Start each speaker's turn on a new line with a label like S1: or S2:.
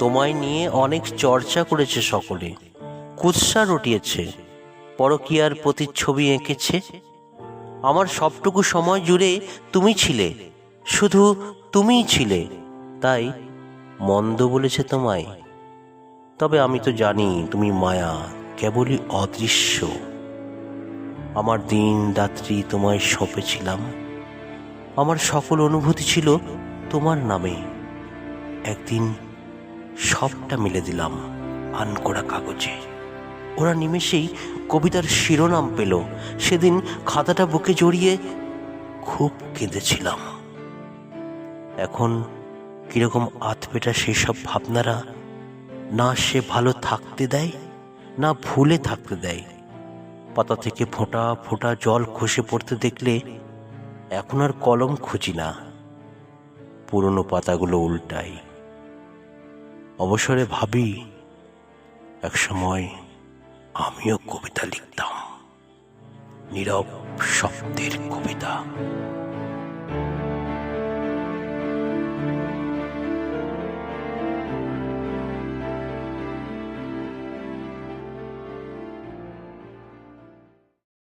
S1: তোমায় নিয়ে অনেক চর্চা করেছে সকলে। কুৎসা রটিয়েছে, পরকীয়ার প্রতিচ্ছবি এঁকেছে। আমার সবটুকু সময় জুড়ে তুমি ছিলে, শুধু তুমিই ছিলে, তাই মন্দ বলেছে তোমায়। তবে আমি তো জানি তুমি মায়া, কেবলই অদৃশ্য। আমার দিন রাত্রি তোমায় সঁপেছিলাম আমার সকল অনুভূতি ছিল তোমার নামে। একদিন সবটা মিলে দিলাম আনকোড়া কাগজে। ওরা নিমেষেই কবিতার শিরোনাম পেল। সেদিন খাতাটা বুকে জড়িয়ে খুব কেঁদেছিলাম। এখন কীরকম আতপেটা সেসব ভাবনারা না সে ভালো থাকতে দেয়, না ভুলে থাকতে দেয়। পাতা থেকে ফোঁটা ফোঁটা জল খসে পড়তে দেখলে এখন আর কলম খুঁজি না। পুরনো পাতাগুলো উল্টাই অবসরে ভাবি এক সময় আমিও কবিতা লিখতাম। নীরব শব্দের কবিতা।